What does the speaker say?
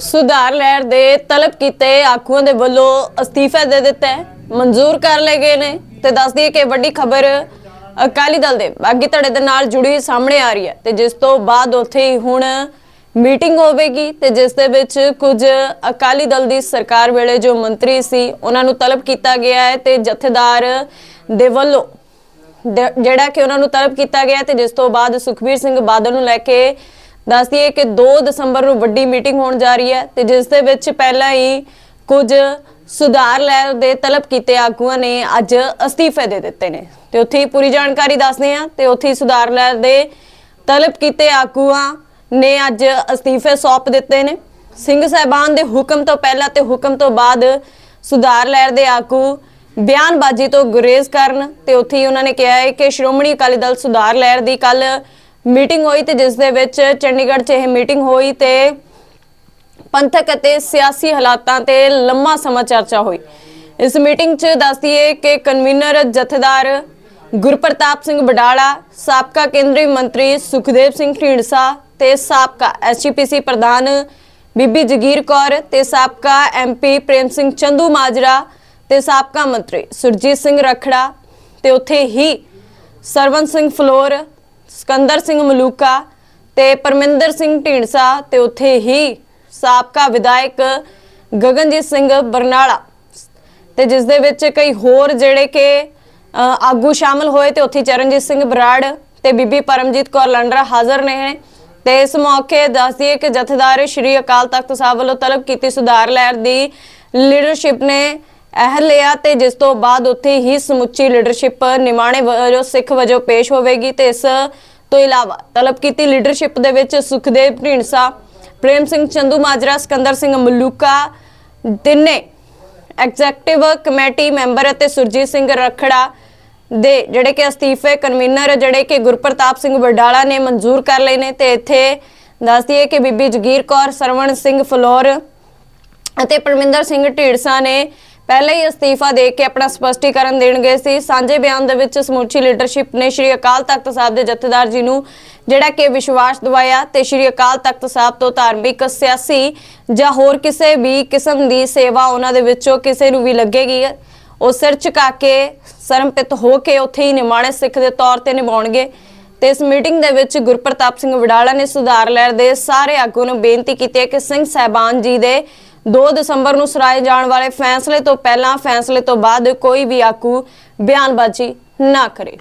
ਸੁਧਾਰ ਲਹਿਰ ਦੇ ਤਲਬ ਕੀਤੇ ਆਗੂਆਂ ਦੇ ਵੱਲੋਂ ਅਸਤੀਫਾ ਦੇ ਦਿੱਤਾ ਹੈ। ਮਨਜ਼ੂਰ ਕਰ ਲਏ ਗਏ ਨੇ ਤੇ ਦੱਸ ਦਈਏ ਕਿ ਵੱਡੀ ਖਬਰ ਅਕਾਲੀ ਦਲ ਦੇ ਬਾਗੀ ਧੜੇ ਦੇ ਨਾਲ ਜੁੜੀ ਸਾਹਮਣੇ ਆ ਰਹੀ ਹੈ ਤੇ ਜਿਸ ਤੋਂ ਬਾਅਦ ਉੱਥੇ ਹੁਣ ਮੀਟਿੰਗ ਹੋਵੇਗੀ ਤੇ ਜਿਸ ਦੇ ਵਿੱਚ ਕੁਝ ਅਕਾਲੀ ਦਲ ਦੀ ਸਰਕਾਰ ਵੇਲੇ ਜੋ ਮੰਤਰੀ ਸੀ, ਉਹਨਾਂ ਨੂੰ ਤਲਬ ਕੀਤਾ ਗਿਆ ਹੈ ਤੇ ਜਥੇਦਾਰ ਦੇ ਵੱਲੋਂ ਜਿਹੜਾ ਕਿ ਉਹਨਾਂ ਨੂੰ ਤਲਬ ਕੀਤਾ ਗਿਆ ਤੇ ਜਿਸ ਤੋਂ ਬਾਅਦ ਸੁਖਬੀਰ ਸਿੰਘ ਬਾਦਲ ਨੂੰ ਲੈ ਕੇ ਦੱਸ ਦਈਏ ਕਿ 2 ਦਸੰਬਰ ਨੂੰ ਵੱਡੀ ਮੀਟਿੰਗ ਹੋਣ ਜਾ ਰਹੀ ਹੈ ਤੇ ਜਿਸ ਦੇ ਵਿੱਚ ਪਹਿਲਾਂ ਹੀ ਕੁਝ ਸੁਧਾਰ ਲੈ ਦੇ ਤਲਬ ਕੀਤੇ ਆਗੂਆਂ ਨੇ ਅੱਜ ਅਸਤੀਫੇ ਦੇ ਦਿੱਤੇ ਨੇ। ਤੇ ਉੱਥੇ ਪੂਰੀ ਜਾਣਕਾਰੀ ਦੱਸਦੇ ਹਾਂ ਤੇ ਉੱਥੇ ਸੁਧਾਰ ਲੈ ਦੇ ਤਲਬ ਕੀਤੇ ਆਗੂਆਂ ਨੇ ਅੱਜ ਅਸਤੀਫੇ ਸੌਂਪ ਦਿੱਤੇ ਨੇ। ਸਿੰਘ ਸਾਹਿਬਾਨ ਦੇ ਹੁਕਮ ਤੋਂ ਪਹਿਲਾਂ ਤੇ ਹੁਕਮ ਤੋਂ ਬਾਅਦ ਸੁਧਾਰ ਲਹਿਰ ਦੇ ਆਗੂ ਬਿਆਨਬਾਜ਼ੀ ਤੋਂ ਗੁਰੇਜ਼ ਕਰਨ ਤੇ ਉੱਥੇ ਉਹਨਾਂ ਨੇ ਕਿਹਾ ਹੈ ਕਿ ਸ਼੍ਰੋਮਣੀ ਅਕਾਲੀ ਦਲ ਸੁਧਾਰ ਲਹਿਰ ਦੀ ਕੱਲ ਮੀਟਿੰਗ ਹੋਈ ਤੇ ਜਿਸ ਦੇ ਵਿੱਚ ਚੰਡੀਗੜ੍ਹ 'ਚ ਇਹ ਮੀਟਿੰਗ ਹੋਈ ਤੇ ਪੰਥਕ ਅਤੇ ਸਿਆਸੀ ਹਾਲਾਤਾਂ ਤੇ ਲੰਮਾ ਸਮਾਂ ਚਰਚਾ ਹੋਈ। ਇਸ ਮੀਟਿੰਗ 'ਚ ਦੱਸਦੀਏ ਕਿ ਕਨਵੀਨਰ, ਜਥੇਦਾਰ ਗੁਰਪ੍ਰਤਾਪ ਸਿੰਘ ਬਡਾਲਾ ਸਾਬਕਾ ਕੇਂਦਰੀ ਮੰਤਰੀ ਸੁਖਦੇਵ ਸਿੰਘ ਢੀਂਡਸਾ ਤੇ ਸਾਬਕਾ ਐਸਜੀਪੀਸੀ ਪ੍ਰਧਾਨ ਬੀਬੀ ਜਗੀਰ ਕੌਰ ਤੇ ਸਾਬਕਾ ਐਮਪੀ ਪ੍ਰੇਮ ਸਿੰਘ ਚੰਦੂ ਮਾਜਰਾ ਤੇ ਸਾਬਕਾ ਮੰਤਰੀ ਸੁਰਜੀਤ ਸਿੰਘ ਰਖੜਾ ਤੇ ਉੱਥੇ ਹੀ ਸਰਵਨ ਸਿੰਘ ਫਲੋਰ ਸਿਕੰਦਰ ਸਿੰਘ ਮਲੂਕਾ ਤੇ ਪਰਮਿੰਦਰ ਸਿੰਘ ਢੀਂਡਸਾ ਤੇ ਉੱਥੇ ਹੀ ਸਾਬਕਾ ਵਿਧਾਇਕ ਗਗਨਜੀਤ ਸਿੰਘ ਬਰਨਾਲਾ। ਤੇ ਜਿਸ ਦੇ ਵਿੱਚ ਕਈ ਹੋਰ ਜਿਹੜੇ ਕਿ ਆਗੂ ਸ਼ਾਮਲ ਹੋਏ ਤੇ ਉੱਥੇ ਚਰਨਜੀਤ ਸਿੰਘ ਬਰਾੜ ਤੇ ਬੀਬੀ ਪਰਮਜੀਤ ਕੌਰ ਲੰਡਰਾ ਹਾਜ਼ਰ ਨੇ। ਤੇ ਇਸ ਮੌਕੇ ਦੱਸਦੀਏ ਕਿ ਜਥੇਦਾਰ ਸ਼੍ਰੀ ਅਕਾਲ ਤਖਤ ਸਾਹਿਬ ਵੱਲੋਂ ਤਲਬ ਕੀਤੀ ਸੁਧਾਰ ਲਹਿਰ ਦੀ ਲੀਡਰਸ਼ਿਪ ਨੇ ਇਹ ਲਿਆ ਤੇ ਜਿਸ ਤੋਂ ਬਾਅਦ ਉੱਥੇ ਹੀ ਸਮੁੱਚੀ ਲੀਡਰਸ਼ਿਪ ਨਿਮਾਣੇ ਵਜੋਂ, ਸਿੱਖ ਵਜੋਂ ਪੇਸ਼ ਹੋਵੇਗੀ ਤੇ ਇਸ ਤੋਂ ਇਲਾਵਾ ਤਲਬ ਕੀਤੀ ਲੀਡਰਸ਼ਿਪ ਦੇ ਵਿੱਚ ਸੁਖਦੇਵ ਢੀਂਡਸਾ ਪ੍ਰੇਮ ਸਿੰਘ ਚੰਦੂ ਮਾਜਰਾ, ਸਿਕੰਦਰ ਸਿੰਘ ਮਲੂਕਾ, ਤਿੰਨੇ ਐਗਜ਼ੈਕਟਿਵ ਕਮੇਟੀ ਮੈਂਬਰ ਅਤੇ ਸੁਰਜੀਤ ਸਿੰਘ ਰਖੜਾ ਦੇ ਜਿਹੜੇ ਕਿ ਅਸਤੀਫੇ ਕਨਵੀਨਰ ਜਿਹੜੇ ਕਿ ਗੁਰਪ੍ਰਤਾਪ ਸਿੰਘ ਵਡਾਲਾ ਨੇ ਮਨਜ਼ੂਰ ਕਰ ਲਏ ਨੇ ਤੇ ਇੱਥੇ ਦੱਸਦੀ ਹੈ ਕਿ ਬੀਬੀ ਜਗੀਰ ਕੌਰ, ਸਰਵਣ ਸਿੰਘ ਫਲੋਰ ਅਤੇ ਪਰਮਿੰਦਰ ਸਿੰਘ ਢੀਡਸਾ ਨੇ ਪਹਿਲਾਂ ਹੀ ਅਸਤੀਫਾ ਦੇ ਕੇ ਆਪਣਾ ਸਪਸ਼ਟੀਕਰਨ ਦੇਣ ਸੀ। ਸਾਂਝੇ ਬਿਆਨ ਦੇ ਵਿੱਚ ਸਮੁੱਚੀ ਲੀਡਰਸ਼ਿਪ ਨੇ ਸ਼੍ਰੀ ਅਕਾਲ ਤਖਤ ਸਾਹਿਬ ਦੇ ਜਥੇਦਾਰ ਜੀ ਨੂੰ ਜਿਹੜਾ ਕਿ ਵਿਸ਼ਵਾਸ ਦਿਵਾਇਆ ਤੇ ਸ਼੍ਰੀ ਅਕਾਲ ਤਖਤ ਸਾਹਿਬ ਤੋਂ ਧਾਰਮਿਕ ਸਿਆਸੀ ਜਾਂ ਹੋਰ ਕਿਸੇ ਵੀ ਕਿਸਮ ਦੀ ਸੇਵਾ ਉਹਨਾਂ ਦੇ ਵਿੱਚੋਂ ਕਿਸੇ ਨੂੰ ਵੀ ਲੱਗੇਗੀ। ਉਹ ਸਿਰ ਝੁਕਾ ਕੇ, ਸਰਮਪਿਤ ਹੋ ਕੇ ਉੱਥੇ ਹੀ ਨਿਮਾਣੇ ਸਿੱਖ ਦੇ ਤੌਰ ਤੇ ਨਿਭਾਉਣਗੇ ਤੇ ਇਸ ਮੀਟਿੰਗ ਦੇ ਵਿੱਚ ਗੁਰਪ੍ਰਤਾਪ ਸਿੰਘ ਵਡਾਲਾ ਨੇ ਸੁਧਾਰ ਲਹਿਰ ਦੇ ਸਾਰੇ ਆਗੂ ਨੂੰ ਬੇਨਤੀ ਕੀਤੀ ਹੈ ਕਿ ਸਿੰਘ ਸਹਿਬਾਨ ਜੀ ਦੇ 2 ਦਸੰਬਰ ਨੂੰ ਸਰਾਏ ਜਾਣ ਵਾਲੇ ਫੈਸਲੇ ਤੋਂ ਪਹਿਲਾਂ ਫੈਸਲੇ ਤੋਂ ਬਾਅਦ ਕੋਈ ਵੀ ਆਗੂ ਬਿਆਨਬਾਜ਼ੀ ਨਾ ਕਰੇ।